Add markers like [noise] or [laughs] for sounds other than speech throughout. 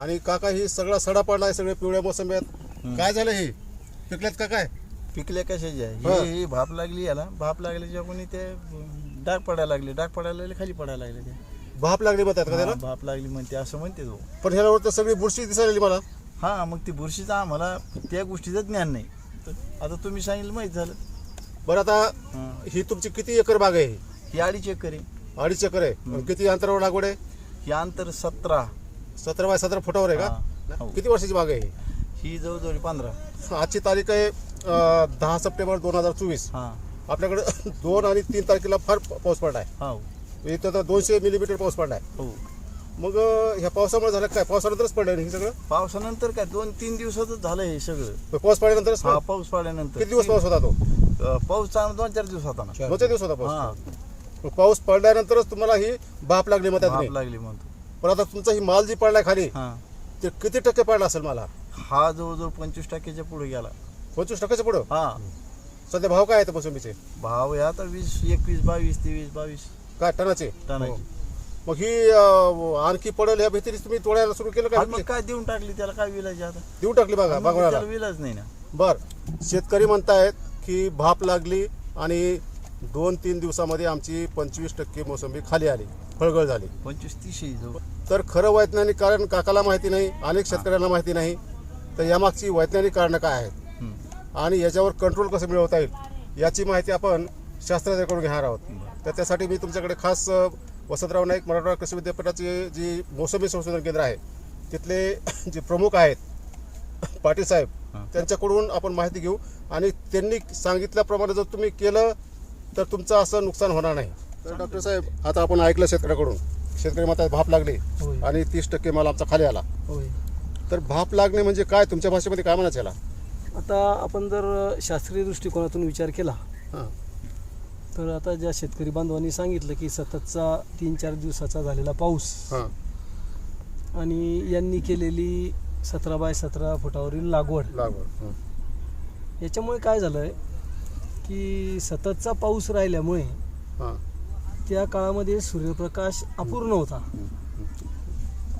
आणि काका ही सगळा सडा पडलाय सगळे पिवळ्या मोसंब्यात काय झालं हे? पिकल्यात का काय? पिकल्या कशाची आहे हा. भाप लागली याला. भाप लागल्याच्या कोणी ते डाग पडायला लागले. डाग पडायला लागले खाली पडायला लागले ते. भाप लागली म्हणतात का त्याला? भाप लागली म्हणते असं म्हणते तो. पण ह्यावर तर सगळी बुरशी दिसायला मला. हा मग ती बुरशीचं आम्हाला त्या गोष्टीचं ज्ञान नाही. तर आता तुम्ही सांगितलं माहीत झालं. बरं आता हा. तुमची किती एकर बाग आहे? ही? अडीच एकर आहे. अडीच एकर आहे. किती अंतरावर लागवड आहे? ही अंतर सतरा. सतरा बाय सतरा फुटावर आहे. का? हो. किती वर्षाची बाग आहे ही? ही जवळजवळ पंधरा. आजची तारीख आहे अं, दहा सप्टेंबर दोन हजार चोवीस. हा. आपल्याकडे [laughs] दोन आणि तीन तारखेला फार पाऊस पडलाय. हो. इथं तर दोनशे मिलीमीटर पाऊस पडलाय. हो. मग अं, ह्या पावसामुळे झालं काय? पावसानंतरच पडलं हे सगळं? पावसानंतर काय? दोन तीन दिवसातच झालं हे सगळं. पाऊस पडल्यानंतरच हा पडलं? पाऊस पडल्यानंतर. किती दिवस पाऊस होता तो? अं, पाऊस चांगला दोन चार दिवस होता ना. दोन चार दिवस होता हा. पाऊस मग पाऊस पडल्यानंतरच तुम्हाला ही बाप लागली मग भाप त्यात लागली म्हणतो पण आता तुमचा ही माल जी पडलाय खाली हा. ते किती टक्के पडला असेल मला? हा जवळजवळ पंचवीस टक्क्याच्या पुढे गेला. पंचवीस टक्क्याच्या पुढं? हा. सध्या भाव काय आहेत मोसंबीचे? भाव आहे आता वीस एकवीस बावीस तेवीस बावीस. काय टनाचे? टनाची. हो. मग ही अं, आणखी पडेल ह्या भीतीने तुम्ही तोडायला सुरू केलं हा, का काय देऊन टाकली त्याला? काय विलाज आहे आता? देऊन टाकली बघा मग बागवणाला त्याला विलाज नाही ना. बर. शेतकरी म्हणतायत की भाप लागली आणि दोन तीन दिवसामध्ये आमची पंचवीस टक्के मोसंबी खाली आली फळगळ झाली. पंचवीस तीस आहे जवळ. तर खरं वैज्ञानिक कारण काकाला माहिती नाही अनेक शेतकऱ्यांना माहिती नाही तर यामागची वैज्ञानिक कारणं काय आहेत. आणि याच्यावर कंट्रोल कसं मिळवता येईल याची माहिती आपण शास्त्रज्ञाकडून घेणार आहोत. तर त्यासाठी मी तुमच्याकडे खास वसंतराव नाईक मराठवाडा कृषी विद्यापीठाचे जी मोसंबी संशोधन केंद्र आहे तिथले [coughs] जे प्रमुख आहेत पाटील साहेब. त्यांच्याकडून आपण माहिती घेऊ. आणि त्यांनी सांगितल्याप्रमाणे जर तुम्ही केलं तर तुमचं असं नुकसान होणार नाही. तर डॉक्टर साहेब आता आपण ऐकलं शेतकऱ्याकडून. शेतकरी म्हणतात भाप लागली होय. आणि तीस टक्के माल आमचा खाली आला. होय. तर भाप लागणे म्हणजे काय? तुमच्या भाषेमध्ये काय म्हणायचं याला? आता आपण जर शास्त्रीय दृष्टिकोनातून विचार केला हां. तर आता ज्या शेतकरी बांधवांनी सांगितलं की सततचा तीन चार दिवसाचा झालेला पाऊस हां. आणि यांनी केलेली सतरा बाय सतरा फुटावरील लागवड लागवड हं. याच्यामुळे काय झालं आहे की सततचा पाऊस राहिल्यामुळे हां. त्या काळामध्ये सूर्यप्रकाश अपूर्ण होता.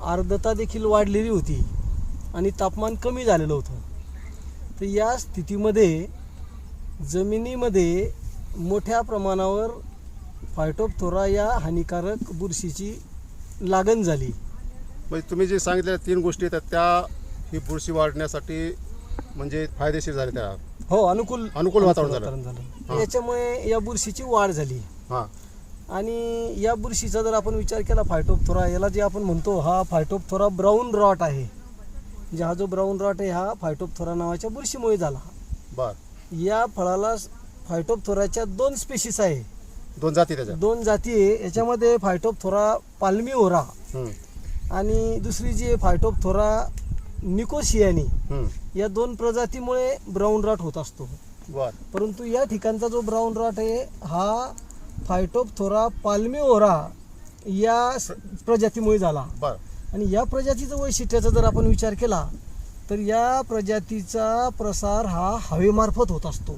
आर्द्रता देखील वाढलेली होती आणि तापमान कमी झालेलं होतं. तर या स्थितीमध्ये जमिनीमध्ये मोठ्या प्रमाणावर फायटोपथोरा या हानिकारक बुरशीची लागण झाली. म्हणजे तुम्ही जे सांगितलेल्या तीन गोष्टी आहेत त्या ही बुरशी वाढण्यासाठी म्हणजे फायदेशीर झाले त्या. हो अनुकूल अनुकूल वातावरण झालं. याच्यामुळे या बुरशीची वाढ झाली. हां. आणि या बुरशीचा जर आपण विचार केला फायटोपथोरा याला जे आपण म्हणतो हा फायटोपथोरा ब्राऊन रॉट आहे. म्हणजे हा जो ब्राऊन रॉट आहे हा फायटोपथोरा नावाच्या बुरशीमुळे झाला. बर. या फळाला फायटोपथोराच्या दोन स्पेशीस आहे. दोन जाती त्याच्या. दोन जाती आहे. याच्यामध्ये फायटोपथोरा पाल्मिओरा हं, आणि दुसरी जी आहे फायटोपथोरा निकोशियानी. या दोन प्रजातीमुळे ब्राऊन रॉट होत असतो. बर. परंतु या ठिकाणचा जो ब्राऊन रॉट आहे हा फायटोपथोरा पाल्मिओरा या प्रजातीमुळे झाला. आणि या प्रजातीचं वैशिष्ट्याचा जर आपण विचार केला तर या प्रजातीचा प्रसार हा हवेमार्फत होत असतो.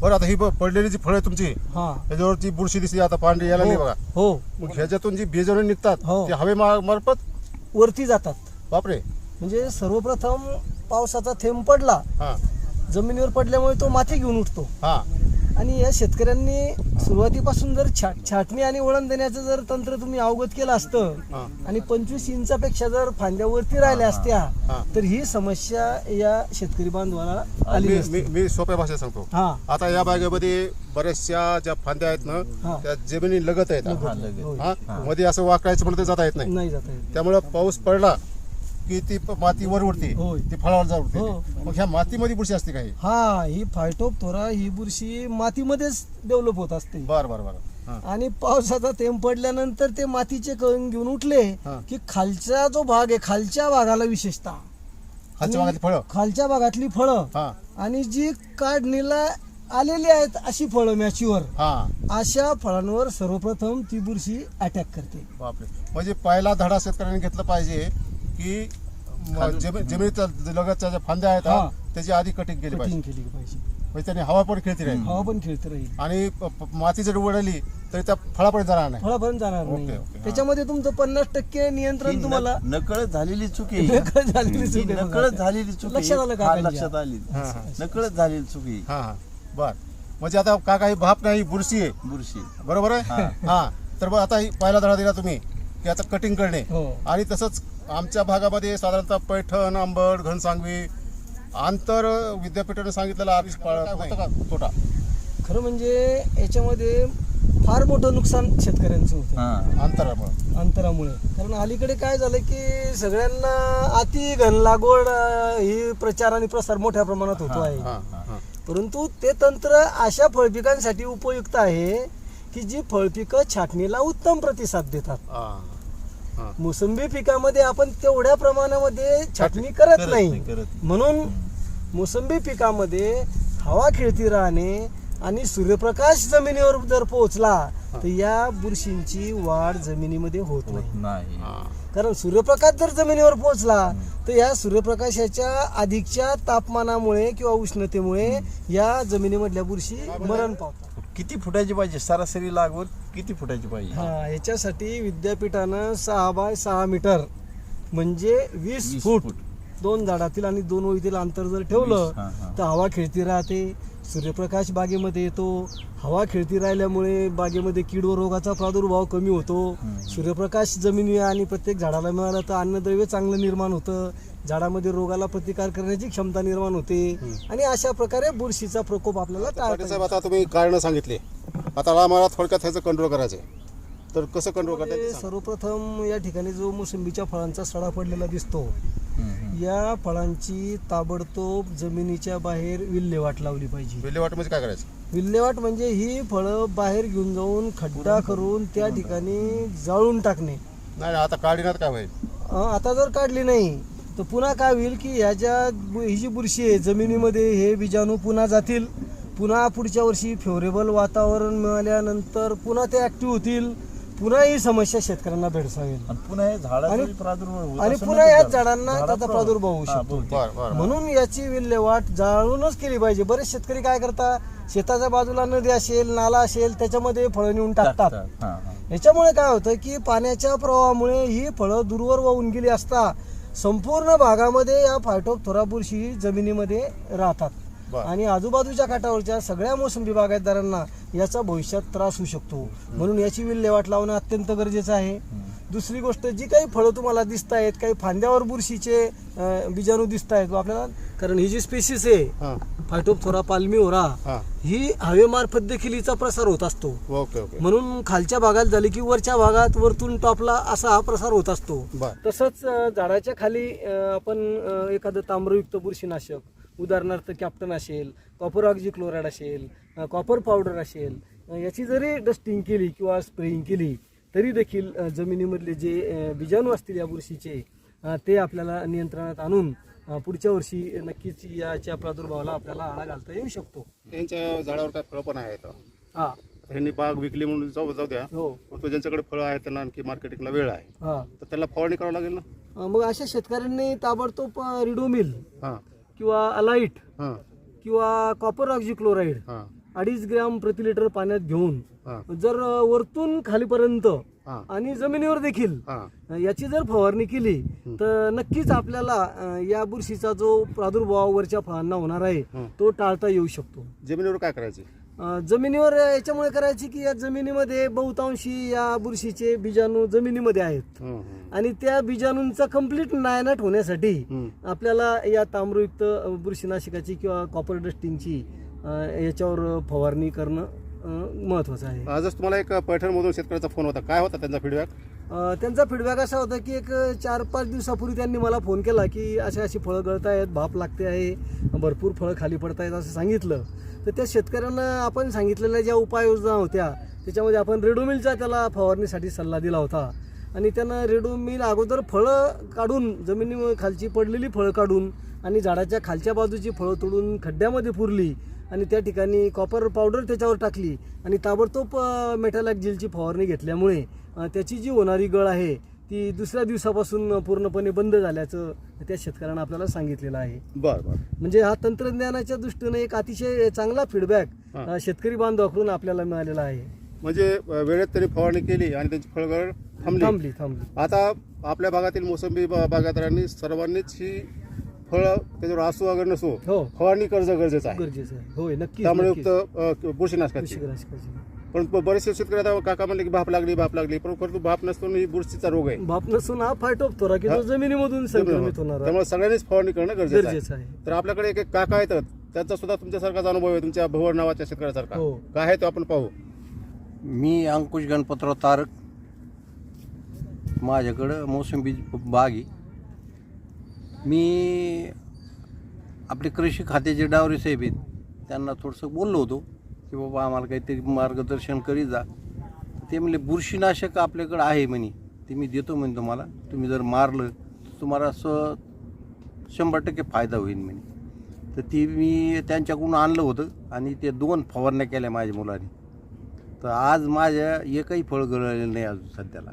बरं आता ही पडलेली जी फळं आहे तुमची हा. त्याच्यावर जी बुरशी दिसली आता पांढरी यायला नाही बघा. हो. मग ह्याच्यातून जी बीजवणी निघतात हो. ते हवे मार्फत वरती जातात. बापरे. म्हणजे सर्वप्रथम पावसाचा थेंब पडला हां. जमिनीवर पडल्यामुळे तो माती घेऊन उठतो. हां. आणि या शेतकऱ्यांनी सुरुवातीपासून जर छाट छाटणी आणि वळण देण्याचं जर तंत्र तुम्ही अवगत केलं असतं हां आणि पंचवीस इंचापेक्षा जर फांद्यावरती राहिल्या असत्या हा. तर ही समस्या या शेतकरी बांधवाला आली मी नसती. मी मी सोप्या भाषेत सांगतो हा आता या बागेमध्ये बऱ्याचशा ज्या फांद्या आहेत ना हा. त्या जमिनी लगत आहेत हा, लगेच. हा मध्ये असं वाकायचं म्हणलं तर जाता येत नाही नाही जाता त्यामुळे पाऊस पडला की ती प- माती वर उडते. होय. ती फळावर जाऊन उडते. हो. मग ह्या मातीमध्ये बुरशी असते काही हा? ही फायटोपथोरा ही बुरशी मातीमध्येच डेव्हलप होत असते. बर बर बर. हा. आणि पावसाचा थेंब पडल्यानंतर ते मातीचे कण घेऊन उठले हा. की खालचा जो भाग आहे खालच्या भागाला विशेषतः. खालच्या भागातली फळं? खालच्या भागातली फळं हा. आणि जी काढणीला आलेली आहेत अशी फळं मॅच्युअर. हा. अशा फळांवर सर्वप्रथम ती बुरशी अटॅक करते. बापरे. म्हणजे पहिला धडा शेतकऱ्यांनी घेतला पाहिजे की म- जमी- जमिनीच्या लगतच्या ज्या फांद्या आहेत हा. त्याची आधी कटिंग केली कटिंग पाहिजे केली पाहिजे म्हणजे त्यांनी हवा पण खेळती राहील हवा पण खेळत राहील आणि प- प- माती जरी उडली तरी त्या फळापर्यंत जाणार नाही फळापर्यंत जाणार ओके, नाही हा. त्याच्यामध्ये तुमचं पन्नास टक्के नियंत्रण तुम्हाला नकळत झालेली चुकी. [laughs] नकळत झालेली चूक आहे नकळत बघा. झालेली चुकी लक्षात आलं. का? लक्षात आली हा, हा. नकळत झालेली चुकी. हां हां बर म्हणजे आता का काही भाप नाही बुरशी आहे बुरशी बरोबर आहे हां तर मग आता ही पहिला धडा दिला तुम्ही की आता कटिंग करणे. हो. आणि तसंच आमच्या भागामध्ये साधारणतः पैठण अंबड घनसांगवी आंतर विद्यापीठाने सांगितलेलं पाळत होतं का? तोटा. खरं म्हणजे याच्यामध्ये फार मोठं नुकसान शेतकऱ्यांचं होतं. हा. अंतरामुळे. अंतरामुळे. कारण अलीकडे काय झालं की सगळ्यांना अति घन लागवड अं, ही प्रचार आणि प्रसार मोठ्या प्रमाणात होतो आहे. परंतु ते तंत्र अशा फळपिकांसाठी उपयुक्त आहे की जी फळपिकं छाटणीला उत्तम प्रतिसाद देतात. मोसंबी पिकामध्ये आपण तेवढ्या प्रमाणामध्ये छाटणी करत नाही. म्हणून मोसंबी पिकामध्ये हवा खेळती राहणे आणि सूर्यप्रकाश जमिनीवर जर पोहोचला तर या बुरशींची वाढ जमिनीमध्ये होत नाही. नाही. कारण सूर्यप्रकाश जर जमिनीवर पोहोचला तर या सूर्यप्रकाशाच्या अधिकच्या तापमानामुळे किंवा उष्णतेमुळे या जमिनीमधल्या बुरशी मरण पावतात. किती फुटाची पाहिजे सरासरी लागवड किती फुटाची पाहिजे हा याच्यासाठी विद्यापीठानं सहा बाय सहा मीटर म्हणजे वीस वीस फूट फूट. दोन झाडातील आणि दोन ओळीतील अंतर जर ठेवलं वीस, हा, हा. तर हवा खेळती राहते सूर्यप्रकाश बागेमध्ये येतो हवा खेळती राहिल्यामुळे बागेमध्ये कीड व रोगाचा प्रादुर्भाव कमी होतो. सूर्यप्रकाश जमिनी आणि प्रत्येक झाडाला मिळाला तर अन्नद्रव्य चांगलं निर्माण होतं. झाडामध्ये रोगाला प्रतिकार करण्याची क्षमता निर्माण होते. आणि अशा प्रकारे बुरशीचा प्रकोप आपल्याला टाळता साहेब आता तुम्ही कारणं सांगितले. आता आम्हाला थोडक्यात ह्याचं कंट्रोल करायचं आहे तर कसं कंट्रोल ते सांगा. सर्वप्रथम या ठिकाणी जो मोसंबीच्या फळांचा सडा पडलेला दिसतो. या फळांची ताबडतोब जमिनीच्या बाहेर विल्हेवाट लावली पाहिजे. विल्हेवाट म्हणजे काय करायचं? विल्हेवाट म्हणजे ही फळं बाहेर घेऊन जाऊन खड्डा करून त्या ठिकाणी जाळून टाकणे. नाही आता काढण्यात काय होईल? अं, आता जर काढली नाही तर पुन्हा काय होईल की ह्याच्या बु- ही जी बुरशी आहे जमिनीमध्ये हे बीजाणू पुन्हा जातील. पुन्हा पुढच्या वर्षी फेवरेबल वातावरण मिळाल्यानंतर पुन्हा ते ऍक्टिव्ह होतील. पुन्हा ही समस्या शेतकऱ्यांना भेडसावेल आणि पुन्हा हे झाडाचा आणि- प्रादुर्भाव होत आणि असेल पुन्हा ना या ते झाडांना झाडात त्याचा प्रादुर्भाव होऊ हा, शकतो. बहुतेक. बरं बरं म्हणून याची विल्हेवाट जाळूनच केली पाहिजे बरेच शेतकरी काय करतात शेताच्या बाजूला नदी असेल नाला असेल त्याच्यामध्ये फळं नेऊन टाकतात टाकतात. हा, हा. याच्यामुळे काय होतं की पाण्याच्या प्रवाहामुळे ही फळं दूरवर वाहून गेली असता संपूर्ण भागामध्ये या फायटोपथोरा बुरशी जमिनीमध्ये राहतात बरं. आणि आजूबाजूच्या काठावरच्या सगळ्या मोसंबी बागायतदारांना याचा भविष्यात त्रास होऊ शकतो. म्हणून याची विल्हेवाट लावणं अत्यंत गरजेचं आहे. दुसरी गोष्ट जी काही फळं तुम्हाला दिसत आहेत काही फांद्यावर बुरशीचे अं, बीजाणू दिसत आहेत आपल्याला कारण ही जी स्पेसिस आहे हां. फायटोपथोरा पाल्मिओरा हां. ही हवेमार्फत देखील हिचा प्रसार होत असतो. Okay okay. म्हणून खालच्या भागात झाली की वरच्या भागात वरतून टॉपला असा हा प्रसार होत असतो. बरं. तसंच अं, झाडाच्या खाली अं, आपण अं, एखादं ताम्रयुक्त बुरशीनाशक उदाहरणार्थ कॅप्टन असेल कॉपर ऑक्झी क्लोराईड असेल कॉपर पावडर असेल याची जरी डस्टिंग केली किंवा स्प्रेइंग केली तरी देखील जमिनीमधले जे बीजाणू असतील या बुरशीचे ते आपल्याला नियंत्रणात आणून पुढच्या वर्षी नक्कीच याच्या प्रादुर्भावाला आपल्याला आळा घालता येऊ शकतो. त्यांच्या झाडावर काय फळं पण आहेत? हा. ह्यांनी बाग विकली म्हणून जाऊ जाऊ द्या. हो. तो ज्यांच्याकडे फळं आहेत त्यांना आणखी मार्केटिंगला वेळ आहे. हा. तर त्याला फवारणी करावं लागेल ना? मग अशा शेतकऱ्यांनी ताबडतोब रिडोमिल हां. किंवा अलाईट हां. किंवा कॉपर ऑक्झी क्लोराईड हां. अडीच ग्रॅम प्रति लिटर पाण्यात घेऊन जर वरतून खालीपर्यंत हां. आणि जमिनीवर देखील हां. याची जर फवारणी केली तर नक्कीच आपल्याला अ, या बुरशीचा जो प्रादुर्भाव वरच्या फळांना होणार आहे हं. तो टाळता येऊ शकतो. जमिनीवर काय करायचे? जमिनीवर याच्यामुळे करायची की या जमिनीमध्ये बहुतांशी या बुरशीचे बीजाणू जमिनीमध्ये आहेत. आणि त्या बीजाणूंचा कंप्लीट नायनाट होण्यासाठी. आपल्याला या ताम्रयुक्त अ, बुरशीनाशकाची किंवा कॉपर डस्टिंगची याच्यावर फवारणी करणं अ, महत्त्वाचं आहे आजच तुम्हाला एक पैठणमधून शेतकऱ्याचा फोन होता काय होता त्यांचा फीडबॅक त्यांचा फीडबॅक असा होता की एक चार पाच दिवसापूर्वी त्यांनी मला फोन केला की अशी अशी फळं गळत आहेत भाप लागते आहे भरपूर फळं खाली पडत आहेत असं सांगितलं. तर त्या शेतकऱ्यांना आपण सांगितलेल्या ज्या उपाययोजना होत्या त्याच्यामध्ये आपण रेडोमिलचा त्याला फवारणीसाठी सल्ला दिला होता. आणि त्यांना रेडोमिल अगोदर फळं काढून जमिनी खालची पडलेली फळं काढून आणि झाडाच्या खालच्या बाजूची फळं तोडून खड्ड्यामध्ये पुरली. आणि त्या ठिकाणी कॉपर पावडर त्याच्यावर टाकली. आणि ताबडतोब मेटॅलॅक जेलची फवारणी घेतल्यामुळे त्याची जी होणारी गळ आहे ती दुसऱ्या दिवसापासून पूर्णपणे बंद झाल्याचं त्या शेतकऱ्यांना आपल्याला सांगितलेलं आहे. बरं बरं. म्हणजे हा तंत्रज्ञानाच्या दृष्टीने एक अतिशय चांगला फीडबॅक. शेतकरी बांधवाकडून आपल्याला मिळालेला आहे. म्हणजे वेळेत त्यांनी फवारणी केली आणि त्यांची फळगळ थांबली. थांबली थांबली. आता आपल्या भागातील मोसंबी बागायतदारांनी सर्वांनीच ही फळं त्याच्यावर असो वगैरे नसो हो. फवारणी कर्ज गरजेचं आहे. गरजेचं आहे. होय नक्कीच त्यामुळे. युक्त बुरशीनाशकाची बरेचसे शेतकरी आता काका म्हणले की भाप लागली भाप लागली पण खरं तो भाप नसतो ही बुरशीचा रोग आहे. बाप नसून हा की. जो जमिनीमधून संक्रमित होणार. आहे. त्यामुळे सगळ्यांनीच फवारणी करणं गरजेचं आहे. गरजेचं आहे. तर आपल्याकडे एक एक काका आहेत त्यांचा सुद्धा तुमच्यासारखाच अनुभव आहे तुमच्या भवर नावाच्या शेतकऱ्यासारखा. हो. काय आहे तो आपण पाहू. मी अंकुश गणपतराव तारक. माझ्याकडं मोसंबी बाग आहे. मी आपले कृषी खात्याचे डावरे साहेब आहेत. त्यांना थोडंसं बोललो होतो की बाबा आम्हाला काहीतरी मार्गदर्शन करीत जा. ते म्हणले बुरशीनाशक आपल्याकडं आहे म्हणे. ते मी देतो म्हणे तुम्हाला. तुम्ही जर मारलं तर तुम्हाला असं शंभर टक्के फायदा होईल म्हणे. तर ती मी त्यांच्याकडून आणलं होतं आणि ते दोन फवारण्या केल्या माझ्या मुलाने. तर आज माझ्या एकही फळ गळलेलं नाही अजून सध्याला.